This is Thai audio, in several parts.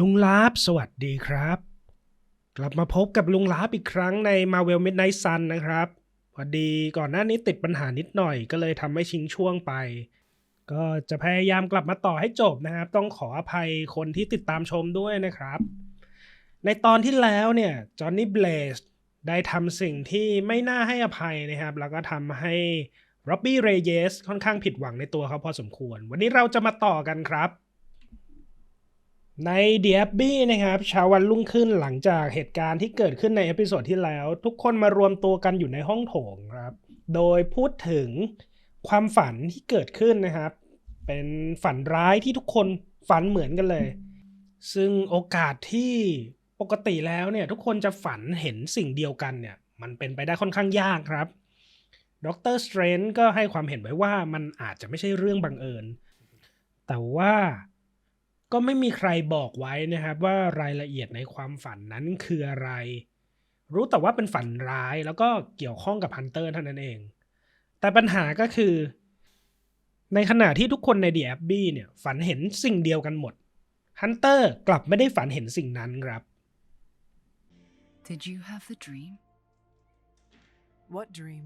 ลุงลาบสวัสดีครับ กลับมาพบกับลุงลาบอีกครั้งใน Marvel Midnight Sun นะครับพอดีก่อนหน้านี้ติดปัญหานิดหน่อยก็เลยทำให้ชิงช่วงไป ก็จะพยายามกลับมาต่อให้จบนะครับ ต้องขออภัยคนที่ติดตามชมด้วยนะครับ ในตอนที่แล้วเนี่ยจอห์นนี่เบลสได้ทำสิ่งที่ไม่น่าให้อภัยนะครับ แล้วก็ทำให้ร็อบบี้เรเยสค่อนข้างผิดหวังในตัวเขาพอสมควร วันนี้เราจะมาต่อกันครับ ใน The a b b y นะครับเช้าวันรุ่งขึ้นหลังจากเหตุการณ์ที่เกิดขึ้นในเอพิโซดที่แล้ว ทุกคนมารวมตัวกันอยู่ในห้องโถงครับ โดยพูดถึงความฝันที่เกิดขึ้นนะครับ เป็นฝันร้ายที่ทุกคนฝันเหมือนกันเลย ซึ่งโอกาสที่ปกติแล้วเนี่ยทุกคนจะฝันเห็นสิ่งเดียวกันเนี่ย มันเป็นไปได้ค่อนข้างยากครับดรสเตรนก็ให้ความเห็นไว้ว่ามันอาจจะไม่ใช่เรื่องบังเอิญ แต่ว่า ก็ไม่มีใครบอกไว้นะครับว่ารายละเอียดในความฝันนั้นคืออะไร รู้แต่ว่าเป็นฝันร้ายแล้วก็เกี่ยวข้องกับฮันเตอร์เท่านั้นเอง แต่ปัญหาก็คือ ในขณะที่ทุกคนใน The Abbey เนี่ยฝันเห็นสิ่งเดียวกันหมดฮันเตอร์กลับไม่ได้ฝันเห็นสิ่งนั้นครับ Did you have the dream? What dream?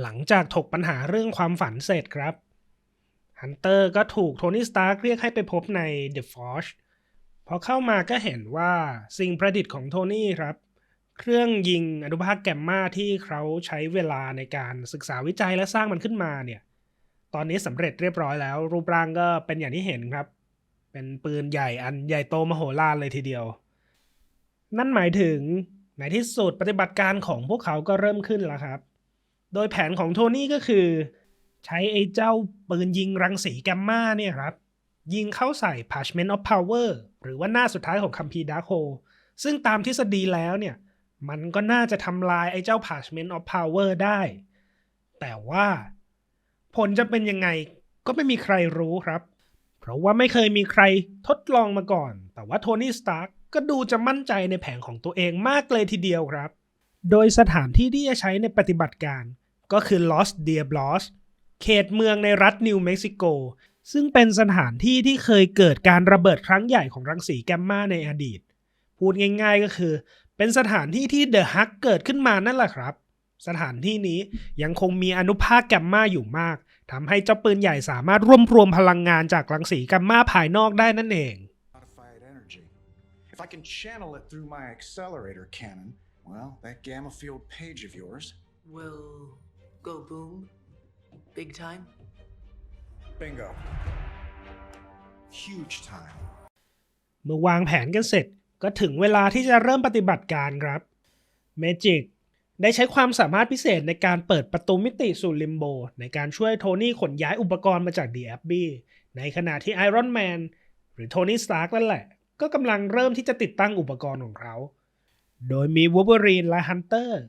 หลังจากถกปัญหาเรื่องความฝันเสร็จครับ ฮันเตอร์ก็ถูกโทนี่สตาร์เรียกให้ไปพบใน The Forge พอเข้ามาก็เห็นว่าสิ่งประดิษฐ์ของโทนี่ครับ เครื่องยิงอนุภาคแกมมาที่เขาใช้เวลาในการศึกษาวิจัยและสร้างมันขึ้นมาเนี่ย ตอนนี้สำเร็จเรียบร้อยแล้ว รูปร่างก็เป็นอย่างที่เห็นครับ เป็นปืนใหญ่อันใหญ่โตมโหฬารเลยทีเดียว นั่นหมายถึงในที่สุดปฏิบัติการของพวกเขาก็เริ่มขึ้นแล้วครับ โดยแผนของโทนี่ก็คือ ใช้ไอ้เจ้าปืนยิงรังสีแกมมาเนี่ยครับ ยิงเข้าใส่ Parchment of Power หรือว่าหน้าสุดท้ายของคัมภีร์ดาร์โฮซึ่งตามทฤษฎีแล้วเนี่ย มันก็น่าจะทำลายไอ้เจ้า Parchment of Power ได้ แต่ว่าผลจะเป็นยังไงก็ไม่มีใครรู้ครับ เพราะว่าไม่เคยมีใครทดลองมาก่อน แต่ว่าโทนี่สตาร์กก็ดูจะมั่นใจในแผนของตัวเองมากเลยทีเดียวครับ โดยสถานที่ที่จะใช้ในปฏิบัติการก็คือ lost Diablos เขตเมืองในรัฐนิวเม็กซิโก ซึ่งเป็นสถานที่ที่เคยเกิดการระเบิดครั้งใหญ่ของรังสีแกมมาในอดีต พูดง่ายๆก็คือ เป็นสถานที่ที่เดอะฮักเกิดขึ้นมานั่นแหละครับ สถานที่นี้ยังคงมีอนุภาคแกมมาอยู่มากทำให้เจ้าปืนใหญ่สามารถรวบรวมพลังงานจากรังสีแกมมาภายนอกได้นั่นเอง modified energy. If I can channel it through my accelerator cannon, well, that gamma field page of yours, Will go boom? Big time? bingo. Huge time. เมื่อวางแผนกันเสร็จก็ถึงเวลาที่จะเริ่มปฏิบัติการครับเมจิกได้ใช้ความสามารถพิเศษในการเปิดประตูมิติสู่ลิมโบ ในการช่วยโทนี่ขนย้ายอุปกรณ์มาจากดีแอบบี้ในขณะที่ไอรอนแมนหรือโทนี่สตาร์กนั่นแหละ ก็กำลังเริ่มที่จะติดตั้งอุปกรณ์ของเขา โดยมีวูเบอรีนและฮันเตอร์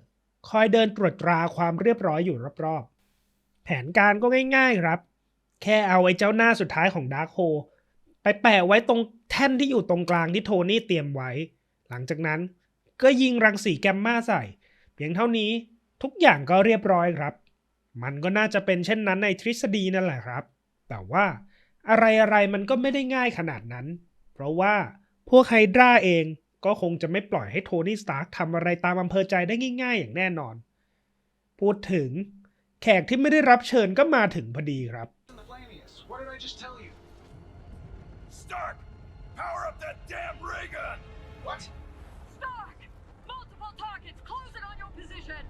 คอยเดินตรวจตราความเรียบร้อยอยู่รอบๆ แผนการก็ง่ายๆครับ แค่เอาไอ้เจ้าหน้าสุดท้ายของดาร์คโฮไปแปะไว้ตรงแท่นที่อยู่ตรงกลางที่โทนี่เตรียมไว้ หลังจากนั้นก็ยิงรังสีแกมมาใส่ เพียงเท่านี้ทุกอย่างก็เรียบร้อยครับ มันก็น่าจะเป็นเช่นนั้นในทฤษฎีนั่นแหละครับ แต่ว่าอะไรอะไรๆมันก็ไม่ได้ง่ายขนาดนั้น เพราะว่าพวกไฮดราเองก็คงจะไม่ปล่อยให้โทนี่สตาร์กทำอะไรตามอำเภอใจได้ง่าย ๆ อย่างแน่นอน พูดถึง แขกที่ไม่ได้รับเชิญก็มาถึงพอดีครับ Flammius, what did I just tell you? Stark, power up that damn ray gun! What? Stark! Multiple targets closing on your position!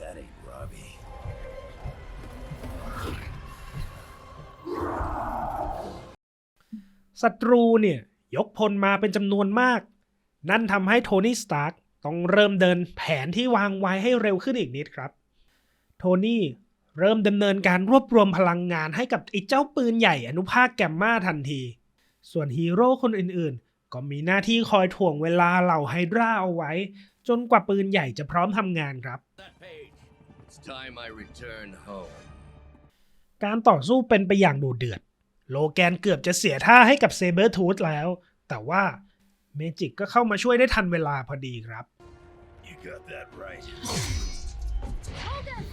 That ain't Robbie. ศัตรูเนี่ย ยกพลมาเป็นจำนวนมาก นั่นทำให้โทนี่สตาร์ก ต้องเริ่มเดินแผนที่วางไว้ให้เร็วขึ้นอีกนิดครับ โทนี่เริ่มดำเนินการรวบรวมพลังงานให้กับไอ้เจ้าปืนใหญ่อนุภาคแกมมาทันที ส่วนฮีโร่คนอื่นๆ ก็มีหน้าที่คอยถ่วงเวลาเหล่าไฮดราเอาไว้ จนกว่าปืนใหญ่จะพร้อมทำงานครับ การต่อสู้เป็นไปอย่างดุเดือด โลแกนเกือบจะเสียท่าให้กับเซเบอร์ทูธแล้ว แต่ว่าเมจิกก็เข้ามาช่วยได้ทันเวลาพอดีครับ got that right. Hold it!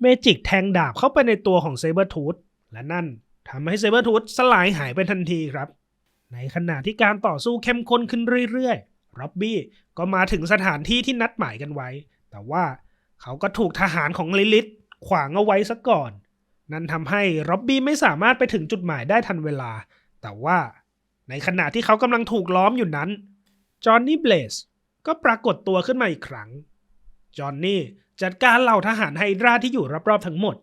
เมจิกแทงดาบเข้าไปในตัวของเซเบอร์ทูธและนั่นทำให้เซเบอร์ทูธสลายหายไปทันทีครับ ในขณะที่การต่อสู้เข้มข้นขึ้นเรื่อยๆร็อบบี้ก็มาถึงสถานที่ที่นัดหมายกันไว้ แต่ว่าเขาก็ถูกทหารของลิลิตขวางเอาไว้ซะก่อน นั่นทำให้ร็อบบี้ไม่สามารถไปถึงจุดหมายได้ทันเวลา แต่ว่า ในขณะที่เขากำลังถูกล้อมอยู่นั้น จอห์นนี่เบลสก็ปรากฏตัวขึ้นมาอีกครั้ง จอห์นนี่จัดการเหล่าทหารไฮดราที่อยู่รอบๆทั้งหมด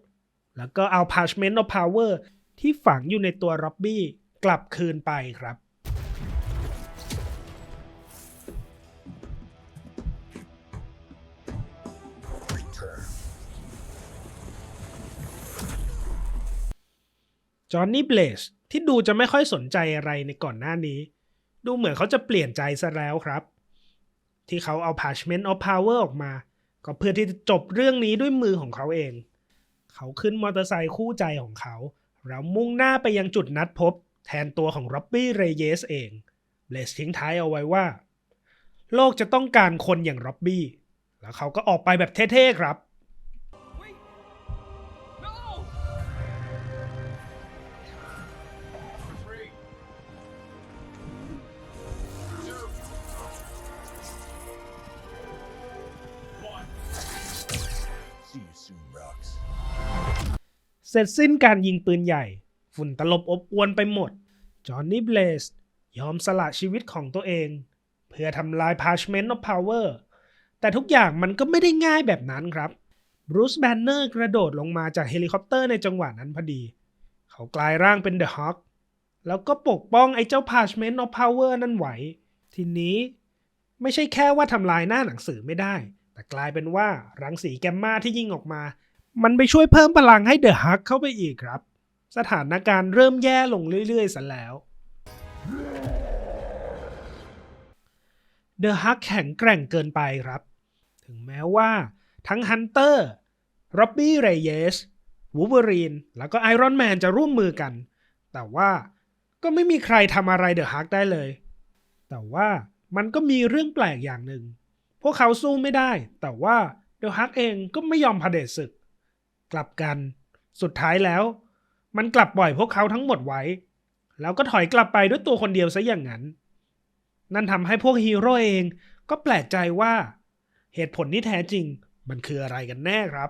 แล้วก็เอา Parchment of Power ที่ฝังอยู่ในตัวร็อบบี้กลับคืนไปครับ จอห์นนี่เบลส ที่ดูจะไม่ค่อยสนใจอะไรในก่อนหน้านี้ ดูเหมือนเขาจะเปลี่ยนใจซะแล้วครับ ที่เขาเอา Parchment of Power ออกมา ก็เพื่อที่จะจบเรื่องนี้ด้วยมือของเขาเอง เขาขึ้นมอเตอร์ไซค์คู่ใจของเขาแล้วมุ่งหน้าไปยังจุดนัดพบ แทนตัวของร็อบบี้เรเยสเองเบลสทิ้งท้ายเอาไว้ว่า โลกจะต้องการคนอย่างร็อบบี้ แล้วเขาก็ออกไปแบบเท่ๆครับ เสร็จสิ้นการยิงปืนใหญ่ ฝุ่นตลบอบอวนไปหมด จอห์นนี่เบลสยอมสละชีวิตของตัวเอง เพื่อทำลาย Parchment of Power แต่ทุกอย่างมันก็ไม่ได้ง่ายแบบนั้นครับบรูซแบนเนอร์กระโดดลงมาจากเฮลิคอปเตอร์ในจังหวะนั้นพอดี เขากลายร่างเป็นเดอะฮอ k แล้วก็ปกป้องไอ้เจ้า Parchment of Power นั่นไหว ทีนี้ไม่ใช่แค่ว่าทำลายหน้าหนังสือไม่ได้ แต่กลายเป็นว่ารังสีแกมมาที่ยิงออกมา มันไปช่วยเพิ่มพลังให้เดอะฮักเข้าไปอีกครับ สถานการณ์เริ่มแย่ลงเรื่อยๆซะแล้วเดอะฮักแข็งแกร่งเกินไปครับ ถึงแม้ว่าทั้งฮันเตอร์ร็อบบี้เรเยสวูเวอรีน แล้วก็ไอรอนแมนจะร่วมมือกัน แต่ว่าก็ไม่มีใครทำอะไรเดอะฮักได้เลย แต่ว่ามันก็มีเรื่องแปลกอย่างหนึ่ง พวกเขาสู้ไม่ได้ แต่ว่าเดอะฮักเองก็ไม่ยอมพเผด็จศึก กลับกัน สุดท้ายแล้ว มันกลับปล่อยพวกเขาทั้งหมดไว้ แล้วก็ถอยกลับไปด้วยตัวคนเดียวซะอย่างนั้น นั่นทำให้พวกฮีโร่เองก็แปลกใจว่า เหตุผลที่แท้จริงมันคืออะไรกันแน่ครับ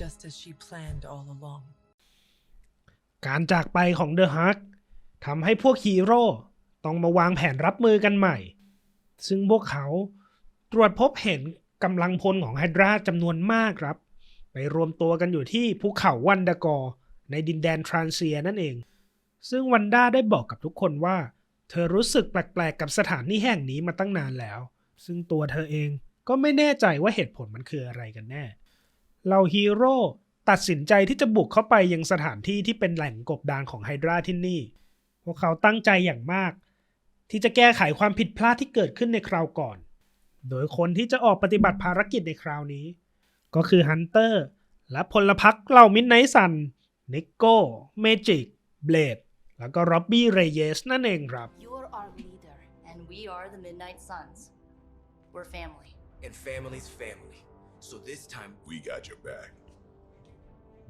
just as she planned all along. การจากไปของเดอะฮักทำให้พวกฮีโร่ต้องมาวางแผนรับมือกันใหม่ ซึ่งพวกเขาตรวจพบเห็นกำลังพลของไฮดราจำนวนมากครับ ไปรวมตัวกันอยู่ที่ภูเขาวันดากอในดินแดนทรานเซียนั่นเอง ซึ่งวันด้าได้บอกกับทุกคนว่า เธอรู้สึกแปลกๆกับสถานที่แห่งนี้มาตั้งนานแล้ว ซึ่งตัวเธอเองก็ไม่แน่ใจว่าเหตุผลมันคืออะไรกันแน่ เหล่าฮีโร่ตัดสินใจที่จะบุกเข้าไปยังสถานที่ที่เป็นแหล่งกบดานของไฮดราที่นี่ พวกเขาตั้งใจอย่างมาก ที่จะแก้ไขความผิดพลาดที่เกิดขึ้นในคราวก่อน โดยคนที่จะออกปฏิบัติภารกิจในคราวนี้ ก็คือฮันเตอร์และพลพรรคเหล่ามิดไนท์ซันนิโก้เมจิกเบลดแล้วก็ร็อบบี้เรเยสนั่นเองครับ You are our leader, and we are the Midnight Suns. We're family. and family's family. So this time, We got your back.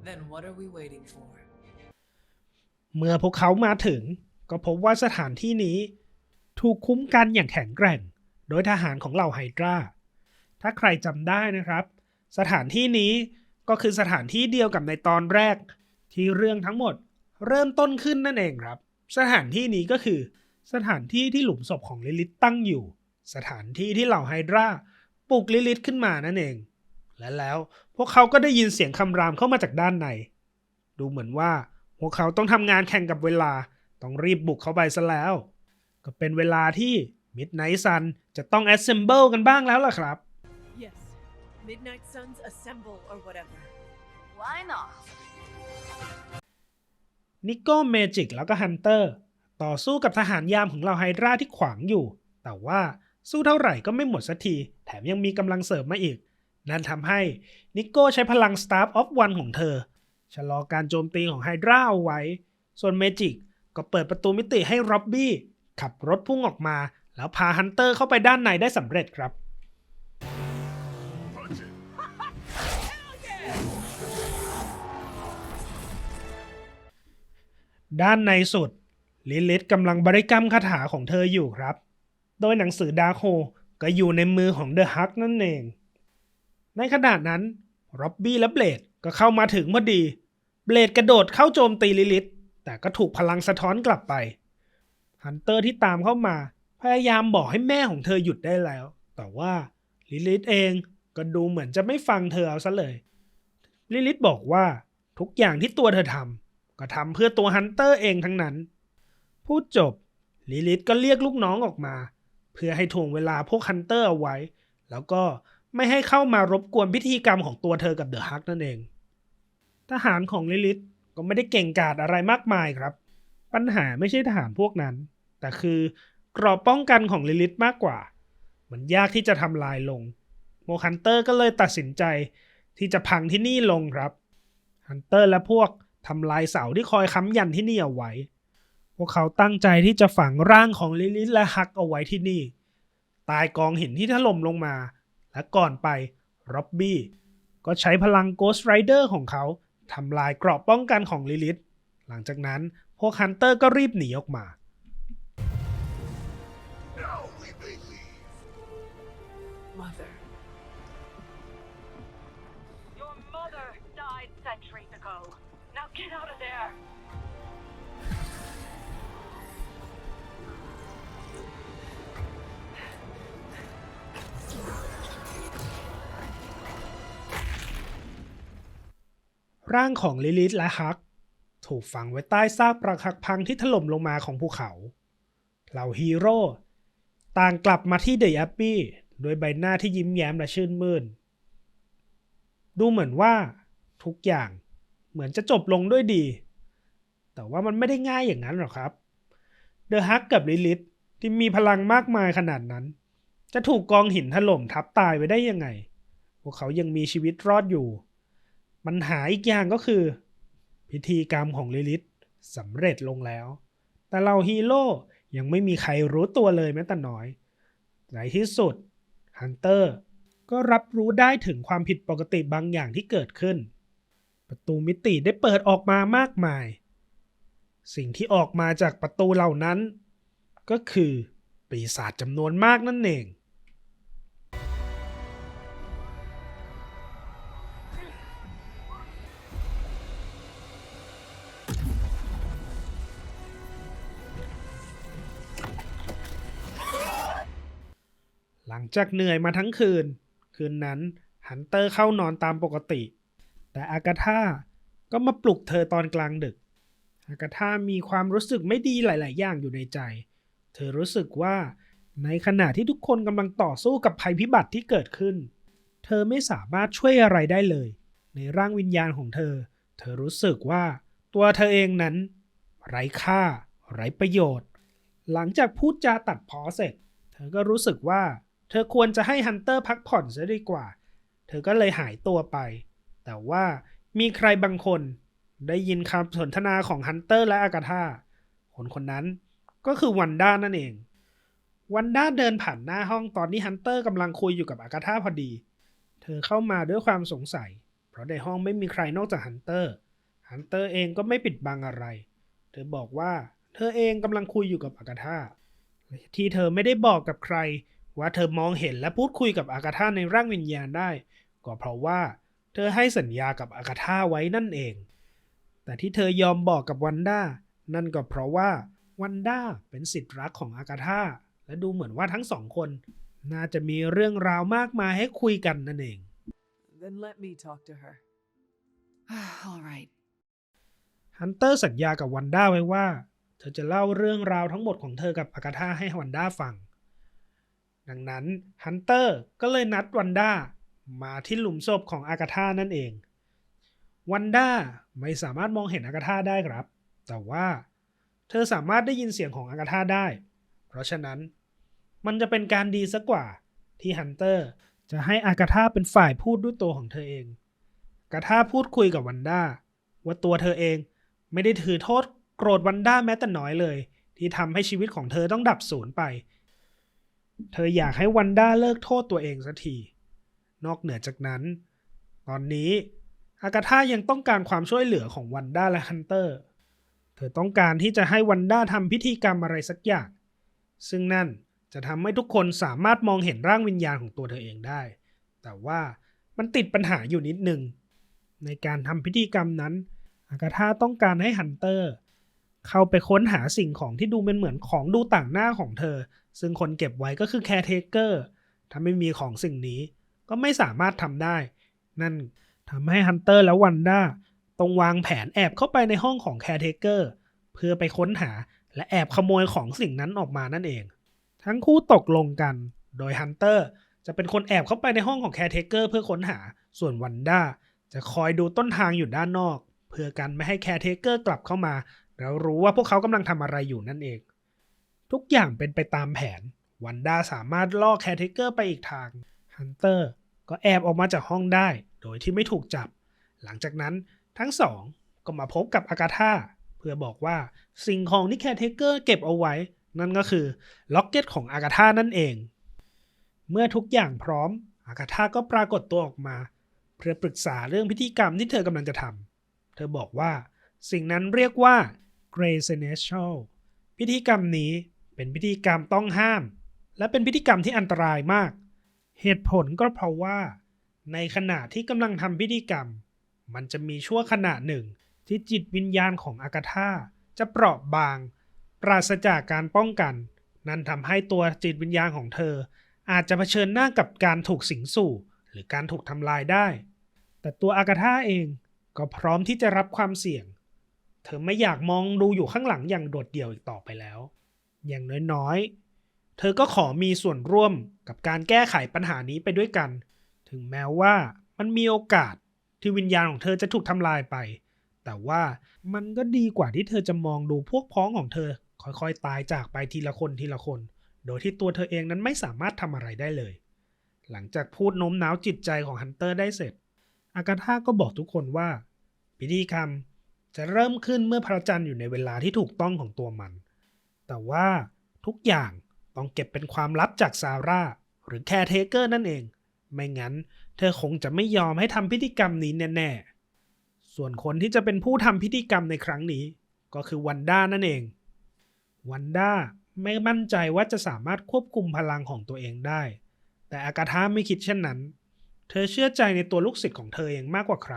Then what are we waiting for? เมื่อพวกเขามาถึง ก็พบว่าสถานที่นี้ ถูกคุ้มกันอย่างแข็งแกร่ง โดยทหารของเหล่าไฮดราถ้าใครจำได้นะครับ สถานที่นี้ก็คือสถานที่เดียวกับในตอนแรก ที่เรื่องทั้งหมดเริ่มต้นขึ้นนั่นเองครับ สถานที่นี้ก็คือ สถานที่ที่หลุมศพของลิลิตตั้งอยู่ สถานที่ที่เหล่าไฮดราปลุกลิลิตขึ้นมานั่นเอง และแล้วพวกเขาก็ได้ยินเสียงคำรามเข้ามาจากด้านใน ดูเหมือนว่าพวกเขาต้องทำงานแข่งกับเวลา ต้องรีบบุกเข้าไปซะแล้ว ก็เป็นเวลาที่ Midnight Sun จะต้อง assemble กันบ้างแล้วล่ะครับ Yes. Midnight Suns assemble or whatever. Why not? นิโก้เมจิกแล้วก็ฮันเตอร์ต่อสู้กับทหารยามของเราไฮดราที่ขวางอยู่ แต่ว่าสู้เท่าไหร่ก็ไม่หมดสักที แถมยังมีกำลังเสริมมาอีก นั่นทำให้นิโก้ใช้พลัง Staff of One ของเธอ ชะลอการโจมตีของไฮดราเอาไว้ ส่วนเมจิกก็เปิดประตูมิติให้ร็อบบี้ขับรถพุ่งออกมา แล้วพาฮันเตอร์เข้าไปด้านในได้สำเร็จครับด้านในสุด ลิลิตกำลังบริกรรมคาถาของเธออยู่ครับ โดยหนังสือดาร์คโฮก็อยู่ในมือของเดอะฮักนั่นเอง ในขณะนั้นร็อบบี้และเบลดก็เข้ามาถึงพอดี เบลดกระโดดเข้าโจมตีลิลิตแต่ก็ถูกพลังสะท้อนกลับไป ฮันเตอร์ที่ตามเข้ามา พยายามบอกให้แม่ของเธอหยุดได้แล้ว แต่ว่าลิลิตเองก็ดูเหมือนจะไม่ฟังเธอเอาซะเลย ลิลิตบอกว่าทุกอย่างที่ตัวเธอทำก็ทำเพื่อตัวฮันเตอร์เองทั้งนั้น พูดจบลิลิตก็เรียกลูกน้องออกมา เพื่อให้ถ่วงเวลาพวกฮันเตอร์เอาไว้ แล้วก็ ไม่ให้เข้ามารบกวนพิธีกรรมของตัวเธอกับเดอะฮักนั่นเอง ทหารของลิลิตก็ไม่ได้เก่งกาจอะไรมากมายครับ ปัญหาไม่ใช่ทหารพวกนั้น แต่คือกรอบป้องกันของลิลิตมากกว่า มันยากที่จะทำลายลง โมฮันเตอร์ก็เลยตัดสินใจที่จะพังที่นี่ลงครับฮันเตอร์และพวกทำลายเสาที่คอยค้ำยันที่นี่เอาไว้ พวกเขาตั้งใจที่จะฝังร่างของลิลิตและฮักเอาไว้ที่นี่ ตายกองหินที่ถล่มลงมา และก่อนไปร็อบบี้ก็ใช้พลังโกสต์ไรเดอร์ของเขาทำลายเกราะป้องกันของลิลิตหลังจากนั้นพวกฮันเตอร์ก็รีบหนีออกมา Mother. Your mother died centuries ago. Now get out ร่างของลิลิตและฮัก ถูกฝังไว้ใต้ซากปรักหักพังที่ถล่มลงมาของภูเขา เหล่าฮีโร่ต่างกลับมาที่เดอะแอปปี้โดยใบหน้าที่ยิ้มแย้มและชื่นมื่น ดูเหมือนว่าทุกอย่างเหมือนจะจบลงด้วยดี แต่ว่ามันไม่ได้ง่ายอย่างนั้นหรอกครับเดอะฮักกับลิลิตที่มีพลังมากมายขนาดนั้น จะถูกกองหินถล่มทับตายไปได้ยังไง พวกเขายังมีชีวิตรอดอยู่ ปัญหาอีกอย่างก็คือ พิธีกรรมของลิลิตสำเร็จลงแล้ว แต่เราฮีโร่ยังไม่มีใครรู้ตัวเลยแม้แต่น้อย ในที่สุดฮันเตอร์ก็รับรู้ได้ถึงความผิดปกติบางอย่างที่เกิดขึ้น ประตูมิติได้เปิดออกมามากมาย สิ่งที่ออกมาจากประตูเหล่านั้น ก็คือปีศาจจำนวนมากนั่นเอง งจากเหนื่อยมาทั้งคืน คืนนั้นฮันเตอร์เข้านอนตามปกติ แต่อากาธาก็มาปลุกเธอตอนกลางดึก อากาธามีความรู้สึกไม่ดีหลาย ๆ อย่างอยู่ในใจ เธอรู้สึกว่าในขณะที่ทุกคนกำลังต่อสู้กับภัยพิบัติที่เกิดขึ้น เธอไม่สามารถช่วยอะไรได้เลย ในร่างวิญญาณของเธอ เธอรู้สึกว่าตัวเธอเองนั้น ไร้ค่า ไร้ประโยชน์ หลังจากพูดจาตัดพอเสร็จ เธอก็รู้สึกว่า เธอควรจะให้ฮันเตอร์พักผ่อนซะดีกว่า เธอก็เลยหายตัวไป แต่ว่ามีใครบางคนได้ยินคำสนทนาของฮันเตอร์และอากาธาคนคนนั้นก็คือวันด้านั่นเอง วันด้าเดินผ่านหน้าห้องตอนที่ฮันเตอร์กำลังคุยอยู่กับอากาธาพอดี เธอเข้ามาด้วยความสงสัย เพราะในห้องไม่มีใครนอกจากฮันเตอร์ ฮันเตอร์เองก็ไม่ปิดบังอะไร เธอบอกว่าเธอเองกำลังคุยอยู่กับอากาธาที่เธอไม่ได้บอกกับใคร ว่าเธอมองเห็นและพูดคุยกับอากาธาในร่างวิญญาณได้ ก็เพราะว่าเธอให้สัญญากับอากาธาไว้นั่นเอง แต่ที่เธอยอมบอกกับวันด้านั่นก็เพราะว่าวันด้าเป็นสิทธิ์รักของอากาธาและดูเหมือนว่าทั้งสองคน น่าจะมีเรื่องราวมากมายให้คุยกันนั่นเอง Then let me talk to her. All right. ฮันเตอร์สัญญากับวันด้าไว้ว่า เธอจะเล่าเรื่องราวทั้งหมดของเธอกับอากาธาให้วันด้าฟัง ดังนั้นฮันเตอร์ก็เลยนัดวันด้ามาที่หลุมศพของอากาธานั่นเอง วันด้าไม่สามารถมองเห็นอากาธาได้ครับ แต่ว่าเธอสามารถได้ยินเสียงของอากาธาได้ เพราะฉะนั้นมันจะเป็นการดีสักกว่าที่ฮันเตอร์จะให้อากาธาเป็นฝ่ายพูดด้วยตัวของเธอเองอากาธาพูดคุยกับวันด้าว่าตัวเธอเองไม่ได้ถือโทษโกรธวันด้าแม้แต่น้อยเลย ที่ทำให้ชีวิตของเธอต้องดับสูญไป เธออยากให้วันด้าเลิกโทษตัวเองสักที นอกเหนือจากนั้น ตอนนี้อากาธายังต้องการความช่วยเหลือของวันด้าและฮันเตอร์ เธอต้องการที่จะให้วันด้าทำพิธีกรรมอะไรสักอย่าง ซึ่งนั่นจะทำให้ทุกคนสามารถมองเห็นร่างวิญญาณของตัวเธอเองได้ แต่ว่ามันติดปัญหาอยู่นิดหนึ่งในการทำพิธีกรรมนั้นอากาธาต้องการให้ฮันเตอร์ เข้าไปค้นหาสิ่งของที่ดูเป็นเหมือนของดูต่างหน้าของเธอ ซึ่งคนเก็บไว้ก็คือแคร์เทเกอร์ถ้าไม่มีของสิ่งนี้ก็ไม่สามารถทำได้ นั่นทำให้ฮันเตอร์และวันด้าต้องวางแผนแอบเข้าไปในห้องของแคร์เทเกอร์เพื่อไปค้นหาและแอบขโมยของสิ่งนั้นออกมานั่นเอง ทั้งคู่ตกลงกัน โดยฮันเตอร์จะเป็นคนแอบเข้าไปในห้องของแคร์เทเกอร์เพื่อค้นหา ส่วนวันด้าจะคอยดูต้นทางอยู่ด้านนอก เพื่อกันไม่ให้แคร์เทเกอร์กลับเข้ามา แล้วรู้ว่าพวกเขากำลังทำอะไรอยู่นั่นเอง ทุกอย่างเป็นไปตามแผน วันด้าสามารถล่อแคร์เทเกอร์ไปอีกทาง ฮันเตอร์ก็แอบออกมาจากห้องได้ โดยที่ไม่ถูกจับ หลังจากนั้นทั้งสองก็มาพบกับอากาธาเพื่อบอกว่าสิ่งของที่แคร์เทเกอร์เก็บเอาไว้ นั่นก็คือล็อกเก็ตของอากาธานั่นเอง เมื่อทุกอย่างพร้อม อากาธาก็ปรากฏตัวออกมา เพื่อปรึกษาเรื่องพิธีกรรมที่เธอกำลังจะทำเธอบอกว่าสิ่งนั้นเรียกว่า Grey Seneschal พิธีกรรมนี้เป็นพิธีกรรมต้องห้าม และเป็นพิธีกรรมที่อันตรายมาก เหตุผลก็เพราะว่า ในขณะที่กำลังทำพิธีกรรม มันจะมีชั่วขณะหนึ่ง ที่จิตวิญญาณของอากาธาจะเปราะบาง ปราศจากการป้องกัน นั่นทำให้ตัวจิตวิญญาณของเธอ อาจจะเผชิญหน้ากับการถูกสิงสู่ หรือการถูกทำลายได้ แต่ตัวอากาธาเองก็พร้อมที่จะรับความเสี่ยง เธอไม่อยากมองดูอยู่ข้างหลังอย่างโดดเดี่ยวอีกต่อไปแล้ว อย่างน้อยๆ เธอก็ขอมีส่วนร่วมกับการแก้ไขปัญหานี้ไปด้วยกัน ถึงแม้ว่ามันมีโอกาสที่วิญญาณของเธอจะถูกทำลายไป แต่ว่ามันก็ดีกว่าที่เธอจะมองดูพวกพ้องของเธอ ค่อยๆ ตายจากไปทีละคนทีละคน โดยที่ตัวเธอเองนั้นไม่สามารถทำอะไรได้เลย หลังจากพูดโน้มน้าวจิตใจของฮันเตอร์ได้เสร็จ อากาธาก็บอกทุกคนว่าพิธีกรรม จะเริ่มขึ้นเมื่อพระจันทร์อยู่ในเวลาที่ถูกต้องของตัวมัน แต่ว่าทุกอย่างต้องเก็บเป็นความลับจากซาร่าหรือแคร์เทเกอร์นั่นเอง ไม่งั้น เธอคงจะไม่ยอมให้ทำพิธีกรรมนี้แน่ๆ ส่วนคนที่จะเป็นผู้ทำพิธีกรรมในครั้งนี้ ก็คือวันด้านั่นเอง วันด้าไม่มั่นใจว่าจะสามารถควบคุมพลังของตัวเองได้ แต่อากาธาไม่คิดเช่นนั้น เธอเชื่อใจในตัวลูกศิษย์ของเธอเองมากกว่าใคร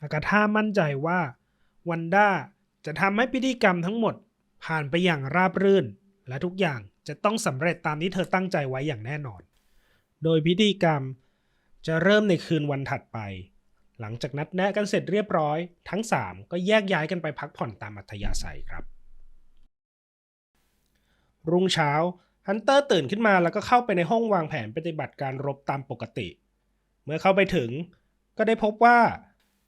อากาธามั่นใจว่า วันด้าจะทำให้พิธีกรรมทั้งหมด ผ่านไปอย่างราบรื่น และทุกอย่างจะต้องสำเร็จตามที่เธอตั้งใจไว้อย่างแน่นอน โดยพิธีกรรมจะเริ่มในคืนวันถัดไป หลังจากนัดแนะกันเสร็จเรียบร้อย ทั้ง 3 ก็แยกย้ายกันไปพักผ่อนตามอัธยาศัยครับ รุ่งเช้าฮันเตอร์ตื่นขึ้นมาแล้วก็เข้าไปในห้องวางแผนปฏิบัติการรบตามปกติ เมื่อเข้าไปถึงก็ได้พบว่า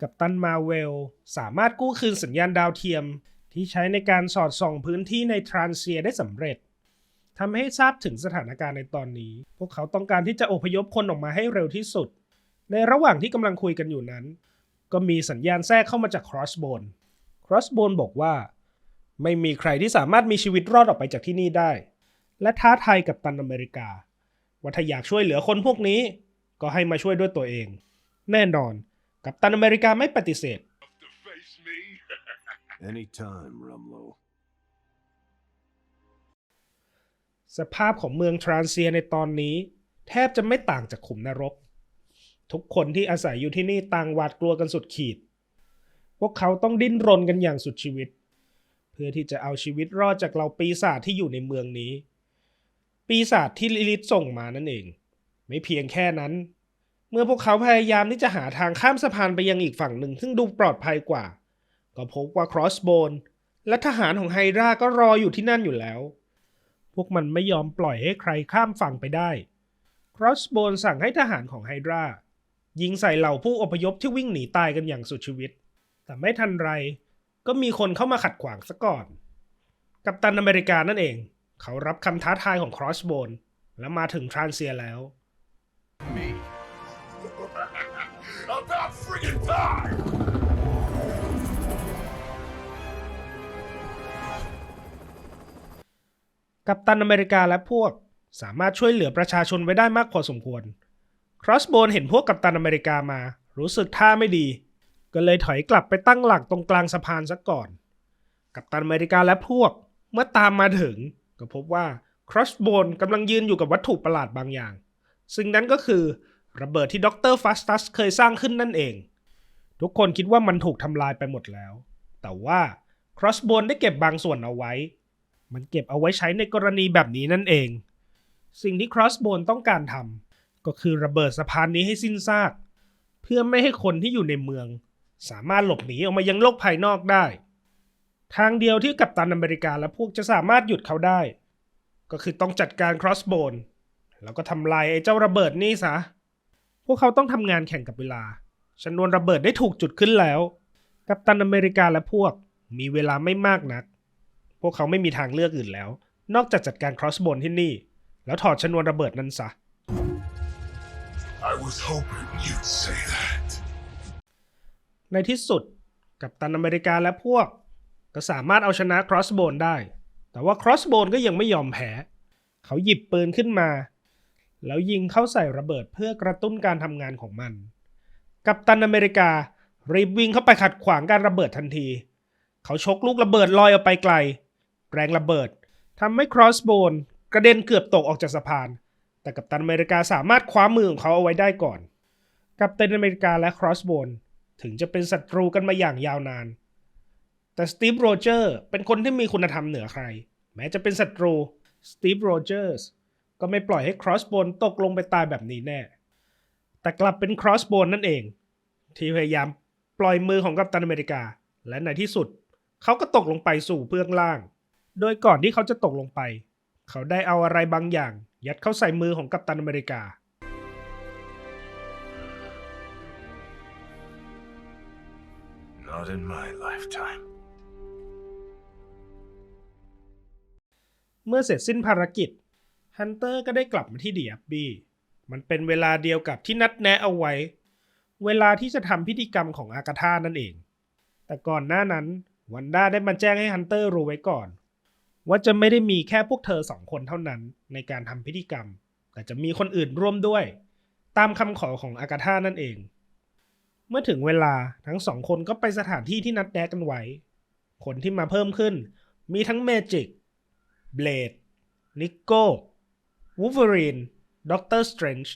กัปตันมาเวล สามารถกู้คืนสัญญาณดาวเทียม ที่ใช้ในการสอดส่องพื้นที่ในทรานเซียได้สำเร็จทำให้ทราบถึงสถานการณ์ในตอนนี้ พวกเขาต้องการที่จะอพยพคนออกมาให้เร็วที่สุด ในระหว่างที่กำลังคุยกันอยู่นั้น ก็มีสัญญาณแทรกเข้ามาจาก Crossbone Crossbone บอกว่า ไม่มีใครที่สามารถมีชีวิตรอดออกไปจากที่นี่ได้ และท้าทายกับตันอเมริกา ว่าถ้าอยากช่วยเหลือคนพวกนี้ ก็ให้มาช่วยด้วยตัวเอง แน่นอน กับตันอเมริกาไม่ปฏิเสธ Anytime, Rumlow. สภาพของเมืองทรานเซียในตอนนี้ แทบจะไม่ต่างจากขุมนรก ทุกคนที่อาศัยอยู่ที่นี่ต่างหวาดกลัวกันสุดขีด พวกเขาต้องดิ้นรนกันอย่างสุดชีวิต เพื่อที่จะเอาชีวิตรอดจากเหล่าปีศาจที่อยู่ในเมืองนี้ ปีศาจที่ลิลิตส่งมานั่นเอง ไม่เพียงแค่นั้น เมื่อพวกเขาพยายามที่จะหาทางข้ามสะพานไปยังอีกฝั่งหนึ่ง ซึ่งดูปลอดภัยกว่า ก็พบว่าครอสโบนและทหารของไฮราก็รออยู่ที่นั่นอยู่แล้ว พวกมันไม่ยอมปล่อยให้ใครข้ามฝั่งไปได้ครอสโบนสั่งให้ทหารของไฮรายิงใส่เหล่าผู้อพยพที่วิ่งหนีตายกันอย่างสุดชีวิต แต่ไม่ทันไรก็มีคนเข้ามาขัดขวางซะก่อน กัปตันอเมริกานั่นเอง เขารับคำท้าทายของครอสโบนและมาถึงทรานเซียแล้ว fucking die! กัปตันอเมริกาและพวกสามารถช่วยเหลือประชาชนไว้ได้มากพอสมควร ครอสโบนเห็นพวกกัปตันอเมริกามา รู้สึกท่าไม่ดี ก็เลยถอยกลับไปตั้งหลักตรงกลางสะพานซะก่อน กัปตันอเมริกาและพวกเมื่อตามมาถึง ก็พบว่าครอสโบนกำลังยืนอยู่กับวัตถุประหลาดบางอย่าง ซึ่งนั้นก็คือระเบิดที่ด็อกเตอร์ฟาสตัสเคยสร้างขึ้นนั่นเอง ทุกคนคิดว่ามันถูกทำลายไปหมดแล้ว แต่ว่าครอสโบนได้เก็บบางส่วนเอาไว้ มันเก็บเอาไว้ใช้ในกรณีแบบนี้นั่นเอง สิ่งที่ครอสโบนต้องการทำก็คือระเบิดสะพานนี้ให้สิ้นซาก เพื่อไม่ให้คนที่อยู่ในเมือง สามารถหลบหนีออกมายังโลกภายนอกได้ ทางเดียวที่กัปตันอเมริกาและพวกจะสามารถหยุดเขาได้ ก็คือต้องจัดการครอสโบนแล้วก็ทำลายไอ้เจ้าระเบิดนี่ซะ พวกเขาต้องทำงานแข่งกับเวลา ชนวนระเบิดได้ถูกจุดขึ้นแล้ว กัปตันอเมริกาและพวกมีเวลาไม่มากนัก พวกเขาไม่มีทางเลือกอื่นแล้ว นอกจากจัดการครอสโบนที่นี่ แล้วถอดชนวนระเบิดนั้นซะ I was hoping you'd say that. ในที่สุดกัปตันอเมริกาและพวก ก็สามารถเอาชนะครอสโบนได้ แต่ว่าครอสโบนก็ยังไม่ยอมแพ้ เขาหยิบปืนขึ้นมา แล้วยิงเข้าใส่ระเบิดเพื่อกระตุ้นการทำงานของมัน กัปตันอเมริกา รีบวิ่งเข้าไปขัดขวางการระเบิดทันที เขาชกลูกระเบิดลอยออกไปไกล แรงระเบิดทำให้ครอสโบนกระเด็นเกือบตกออกจากสะพาน แต่กัปตันอเมริกาสามารถคว้ามือของเขาเอาไว้ได้ก่อน กัปตันอเมริกาและครอสโบนถึงจะเป็นศัตรูกันมาอย่างยาวนาน แต่สตีฟโรเจอร์เป็นคนที่มีคุณธรรมเหนือใคร แม้จะเป็นศัตรูสตีฟโรเจอร์สก็ไม่ปล่อยให้ครอสโบนตกลงไปตายแบบนี้แน่ แต่กลับเป็นครอสโบนนั่นเอง ที่พยายามปล่อยมือของกัปตันอเมริกา และในที่สุด เขาก็ตกลงไปสู่เบื้องล่าง โดยก่อนที่เขาจะตกลงไป เขาได้เอาอะไรบางอย่าง ยัดเข้าใส่มือของกัปตันอเมริกา Not in my lifetime. เมื่อเสร็จสิ้นภารกิจ ฮันเตอร์ก็ได้กลับมาที่เดียบบี้ มันเป็นเวลาเดียวกับที่นัดแนะเอาไว้ เวลาที่จะทำพิธีกรรมของอากาธานั่นเอง แต่ก่อนหน้านั้นวันด้าได้มาแจ้งให้ฮันเตอร์รู้ไว้ก่อน ว่าจะไม่ได้มีแค่พวกเธอสองคนเท่านั้นในการทำพิธีกรรม แต่จะมีคนอื่นร่วมด้วย ตามคำขอของอากาธานั่นเอง เมื่อถึงเวลาทั้งสองคนก็ไปสถานที่ที่นัดแนะกันไว้ คนที่มาเพิ่มขึ้น มีทั้งเมจิกเบลดนิโก้วูฟเวอรีน ด็อกเตอร์สเตรนจ์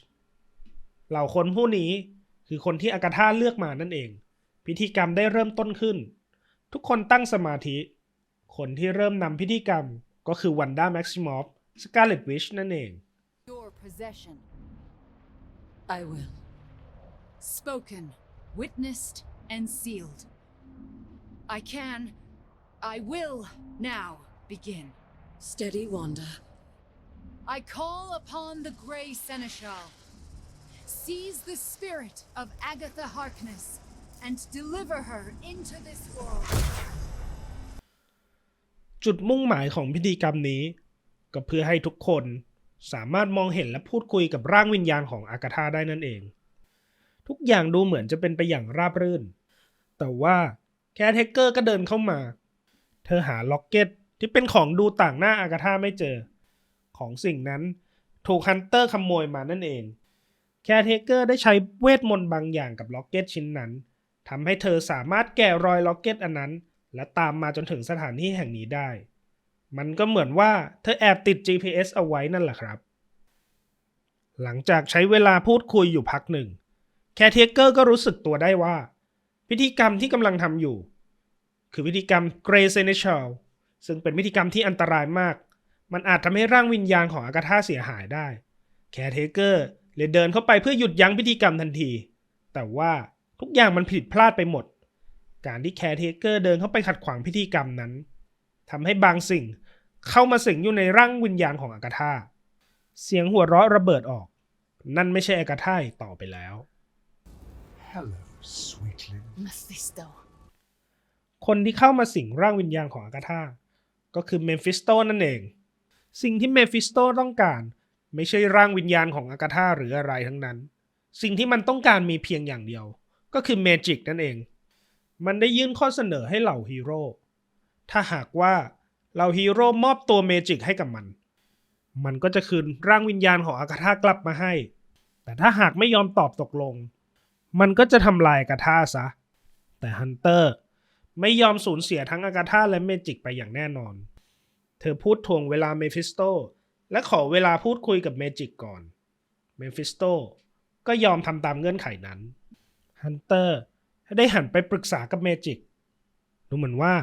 เหล่าคนผู้นี้คือคนที่อากาธาเลือกมานั่นเอง พิธีกรรมได้เริ่มต้นขึ้น ทุกคนตั้งสมาธิ คนที่เริ่มนำพิธีกรรมก็คือวันด้าแม็กซิมอฟสกาเลตวิชนั่นเอง Your possession. I will. Spoken, witnessed, and sealed. I can, I will now begin. Steady, Wanda. I call upon the Grey Seneschal. Seize the spirit of Agatha Harkness and deliver her into this world. จุดมุ่งหมายของพิธีกรรมนี้ ก็เพื่อให้ทุกคนสามารถมองเห็นและพูดคุยกับร่างวิญญาณของอากาธาได้นั่นเอง ทุกอย่างดูเหมือนจะเป็นไปอย่างราบรื่น แต่ว่าแคทเทคเกอร์ก็เดินเข้ามา เธอหาล็อกเก็ตที่เป็นของดูต่างหน้าอากาธาไม่เจอ ของสิ่งนั้น ถูกฮันเตอร์ขโมยมานั่นเอง แคทเทเกอร์ได้ใช้เวทมนต์บางอย่างกับล็อกเก็ตชิ้นนั้นทำให้เธอสามารถแกะรอยล็อกเก็ตอันนั้น และตามมาจนถึงสถานที่แห่งนี้ได้ มันก็เหมือนว่าเธอแอบติด GPS เอาไว้นั่นแหละครับ หลังจากใช้เวลาพูดคุยอยู่พักหนึ่ง แคทเทเกอร์ก็รู้สึกตัวได้ว่า พิธีกรรมที่กำลังทำอยู่ คือพิธีกรรมเกรเซเนช a ลซึ่งเป็นพิธีกรรมที่อันตรายมาก มันอาจทำให้ร่างวิญญาณของอากาธาเสียหายได้ แคทเทเกอร์เลยเดินเข้าไปเพื่อหยุดยั้งพิธีกรรมทันที แต่ว่าทุกอย่างมันผิดพลาดไปหมด การที่แคร์เทเกอร์เดินเข้าไปขัดขวางพิธีกรรมนั้นทำให้บางสิ่งเข้ามาสิงอยู่ในร่างวิญญาณของอากาธาเสียงหัวเราะระเบิดออก นั่นไม่ใช่อากาธาอีกต่อไปแล้ว Hello, sweetling. Mephisto. คนที่เข้ามาสิงร่างวิญญาณของอากาธาก็คือเมฟิสโตนั่นเอง สิ่งที่เมฟิสโตต้องการ ไม่ใช่ร่างวิญญาณของอากาธาหรืออะไรทั้งนั้น สิ่งที่มันต้องการมีเพียงอย่างเดียว ก็คือเมจิกนั่นเอง มันได้ยื่นข้อเสนอให้เหล่าฮีโร่ถ้าหากว่าเราฮีโร่มอบตัวเมจิกให้กับมัน มันก็จะคืนร่างวิญญาณของอากาธากลับมาให้ แต่ถ้าหากไม่ยอมตอบตกลง มันก็จะทำลายอากาธาซะ แต่ฮันเตอร์ไม่ยอมสูญเสียทั้งอากาธาและเมจิกไปอย่างแน่นอน เธอพูดทวงเวลาเมฟิสโตและขอเวลาพูดคุยกับเมจิกก่อน เมฟิสโตก็ยอมทำตามเงื่อนไขนั้น ฮันเตอร์ได้หันไปปรึกษากับเมจิก ดูเหมือนว่า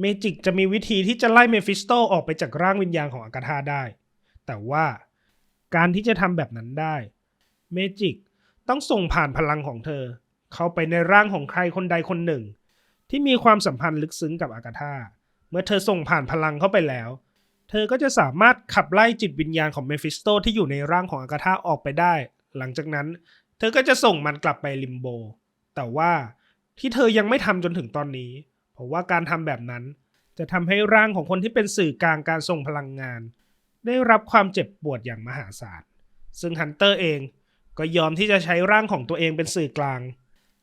เมจิกจะมีวิธีที่จะไล่เมฟิสโตออกไปจากร่างวิญญาณของอากาธาได้ แต่ว่าการที่จะทำแบบนั้นได้ เมจิกต้องส่งผ่านพลังของเธอ เข้าไปในร่างของใครคนใดคนหนึ่ง ที่มีความสัมพันธ์ลึกซึ้งกับอากาธา เมื่อเธอส่งผ่านพลังเข้าไปแล้ว เธอก็จะสามารถขับไล่จิตวิญญาณของเมฟิสโตที่อยู่ในร่างของอากาธาออกไปได้ หลังจากนั้น เธอก็จะส่งมันกลับไปลิมโบ แต่ว่าที่เธอยังไม่ทำจนถึงตอนนี้ เพราะว่าการทำแบบนั้น จะทำให้ร่างของคนที่เป็นสื่อกลางการส่งพลังงาน ได้รับความเจ็บปวดอย่างมหาศาล ซึ่งฮันเตอร์เองก็ยอมที่จะใช้ร่างของตัวเองเป็นสื่อกลาง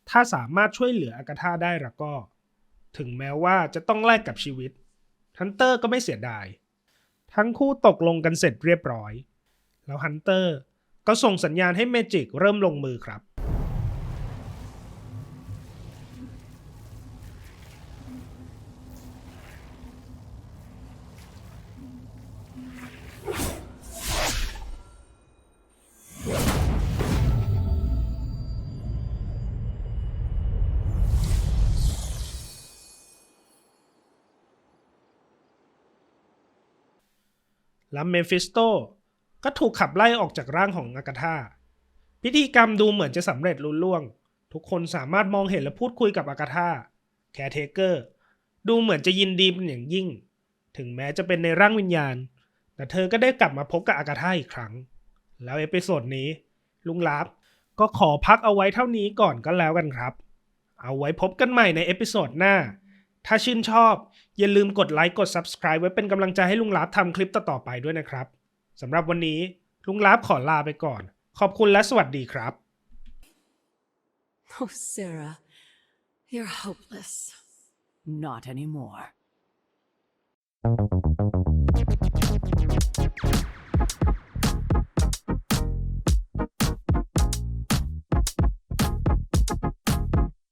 ถ้าสามารถช่วยเหลืออากาธาได้ล้วก็ ถึงแม้ว่าจะต้องแลกกับชีวิตฮันเตอร์ก็ไม่เสียดาย ทั้งคู่ตกลงกันเสร็จเรียบร้อย แล้วฮันเตอร์ก็ส่งสัญญาณให้เมจิกเริ่มลงมือครับ และเมฟิสโตก็ถูกขับไล่ออกจากร่างของอากาธาพิธีกรรมดูเหมือนจะสำเร็จลุล่วง ทุกคนสามารถมองเห็นและพูดคุยกับอากาธาแคร์เทเกอร์ ดูเหมือนจะยินดีเป็นอย่างยิ่ง ถึงแม้จะเป็นในร่างวิญญาณ แต่เธอก็ได้กลับมาพบกับอากาธาอีกครั้ง แล้วเอพิโซดนี้ ลุงลาบก็ขอพักเอาไว้เท่านี้ก่อนก็แล้วกันครับ เอาไว้พบกันใหม่ในเอพิโซดหน้า ถ้าชื่นชอบ อย่าลืมกดไลค์กด Subscribe ไว้เป็นกำลังใจให้ลุงลาบทำคลิปต่อๆไปด้วยนะครับสำหรับวันนี้ลุงลาบขอลาไปก่อน ขอบคุณและสวัสดีครับ Oh, Sarah, you're hopeless. Not anymore.